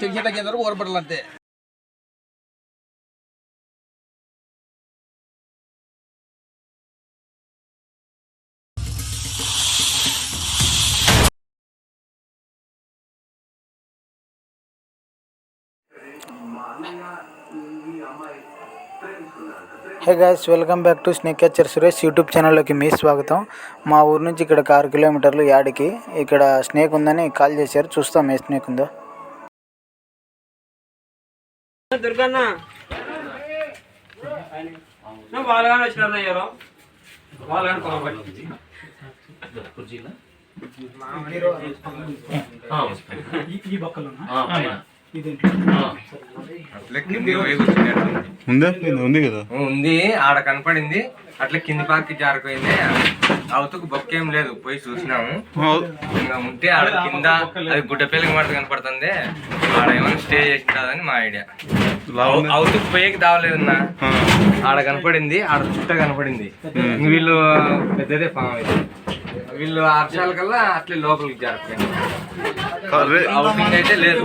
Tension తగ్గేంత వరకు ఓరపడాలి అంతే hey guys welcome back to snake catcher Suresh YouTube ఛానల్లోకి మీ స్వాగతం. మా ఊరు నుంచి ఇక్కడ ఆరు కిలోమీటర్లు యాడికి ఇక్కడ స్నేక్ ఉందని కాల్ చేశారు. చూస్తాం ఏ స్నేక్ ఉందో. దుర్గన్న? ఉందా? కదా. ఉంది. ఆడ కనపడింది. అట్లా కింది పాకి జారిపోయింది. అవతకు బొక్కేం లేదు. పోయి చూసినాము. ఇంకా ఉంటే ఆడ కింద అది గుడ్డ పిల్లకి మాట కనపడుతుంది. ఆడ ఏమైనా స్టే చేసిందని మా ఐడియా. అవతకు పోయేకి దావలేదన్నా. ఆడ కనపడింది. ఆడ చుట్ట కనపడింది. వీళ్ళు పెద్దదే పాము వీళ్ళు వర్షాల కల్లా అట్లే లోపలికి జారిపోయింది అవుటింగ్ అయితే లేదు.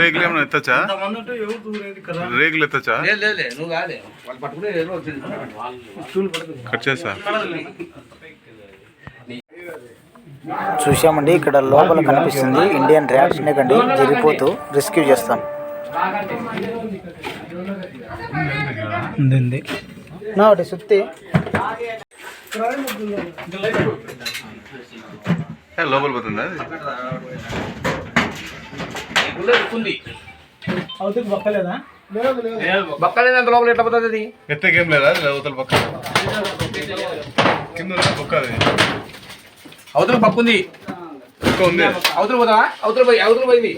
రేగులు ఏమైనా ఎత్తచ్చా? రేగులు ఎత్తచ్చా? కట్ చేస్తా. చూసామండి ఇక్కడ లోపల కనిపిస్తుంది ఇండియన్ ర్యాట్ స్నేక్ అండి జరిగిపోతూ రెస్క్యూ చేస్తాం. నా ఒకటి సుత్తి. లోపల పోతుందా? బక్కలేదంత లోపల ఎట్లా పోతుంది అది? ఎత్తకేం లేదా? అవతల పక్క? కింద అది? అవతల పక్క ఉంది. అవతల పోతావా అవతల పోయి అవతల పోయింది.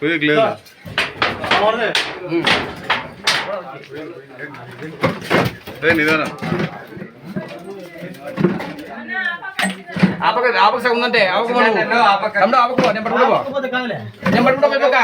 పోయేకి లేదు. నిదానం. ఆపక ఆపక సగం ఉందంటే ఆపక తమ్ముడు ఆపకు నేను పట్టుకుంటా నేను పట్టుకుంటా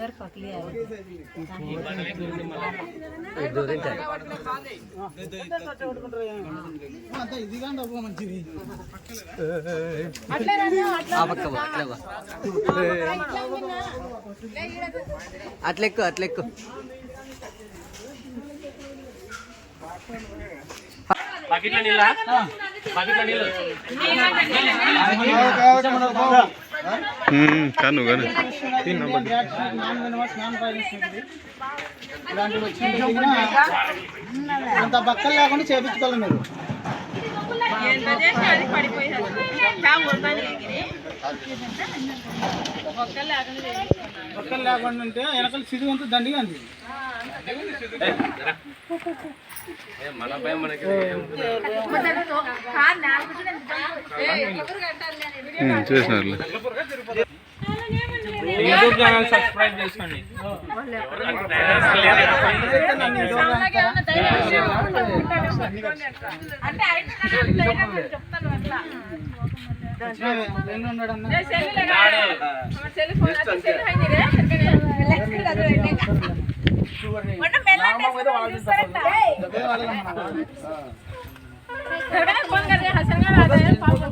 उधर पकली है అట్లే రండి అట్లా అట్లెక్కు అట్లెక్కు బకెట్ల నీళ్ళ బకెట్ల నీళ్ళు కాను కాను. ఇలాంటివి వచ్చిన అంత బక్కలు లేకుండా చేపించుకోవాలి మీరు. బక్కలు లేకుండా ఉంటే వెనకాల సిరుగు అంతా దండిగా ఉంది. మన భయం మనకి ఉమ్, చేసినారులే యూట్యూబ్ ఛానల్ సబ్స్క్రైబ్ చేసుకోండి ఫోన్ కరే హసన్ గారు అదే పాపం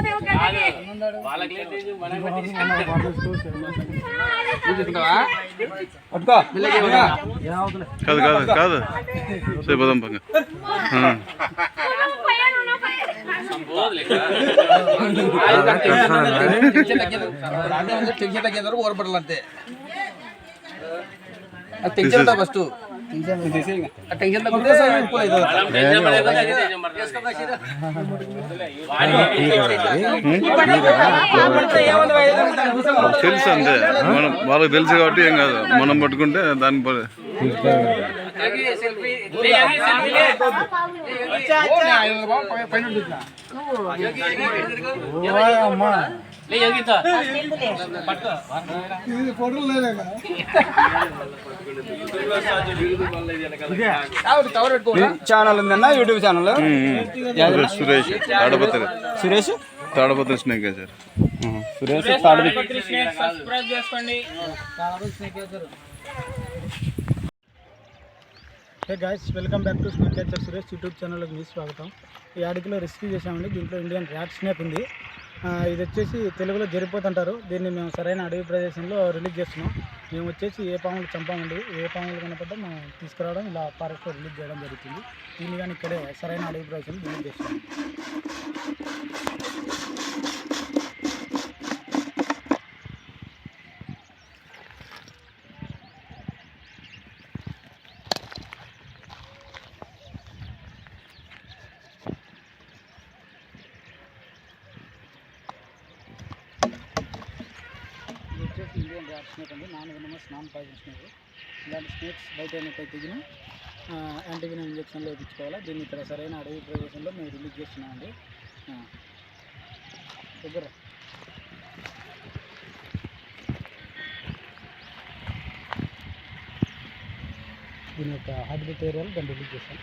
కాదు కాదు కాదు. సేపదం పంగ. టెన్షన్ తగ్గేంత వరకు ఓరపడాలంతే టెన్షన్ ఫస్ట్. తెలుసు అంతే మనం వాళ్ళకి తెలుసు కాబట్టి ఏం కాదు మనం పట్టుకుంటే దాని పైన ఛానల్ ఉందన్న YouTube channel. Suresh Tadipatri. Suresh? Tadipatri snake sir. Suresh తాడు సబ్స్క్రైబ్ చేసుకోండి. Hey guys welcome back to snake catcher Suresh YouTube ఛానల్కి మీ స్వాగతం. ఈ అడిగిలో రెస్క్యూ చేసామండి దీంట్లో ఇండియన్ ర్యాట్ స్నేక్ ఉంది. ఇది వచ్చేసి తెలుగులో జరిపోతుంటారు దీన్ని మేము సరైన అడవి ప్రదేశంలో రిలీజ్ చేస్తున్నాం. మేము వచ్చేసి ఏ పాములు చంపామండి ఏ పాములు కనపడ్డా మేము తీసుకురావడం ఇలా ఫారెస్ట్లో రిలీజ్ చేయడం జరుగుతుంది. దీన్ని కానీ ఇక్కడే సరైన అడవి ప్రదేశంలో రిలీజ్ చేస్తున్నాం. స్నేక్ అండి non venomous non poison snake ఇలాంటి స్నేక్స్ బయట అయినట్టయితే దిగిన యాంటీవినం ఇంజక్షన్లు వేయించుకోవాలా? దీన్ని ఇక్కడ సరైన అడవి ప్రదేశంలో మేము రిలీజ్ చేస్తున్నామండి. దగ్గర. దీని యొక్క హార్ట్ బీట్ దాన్ని రిలీజ్ చేస్తాం.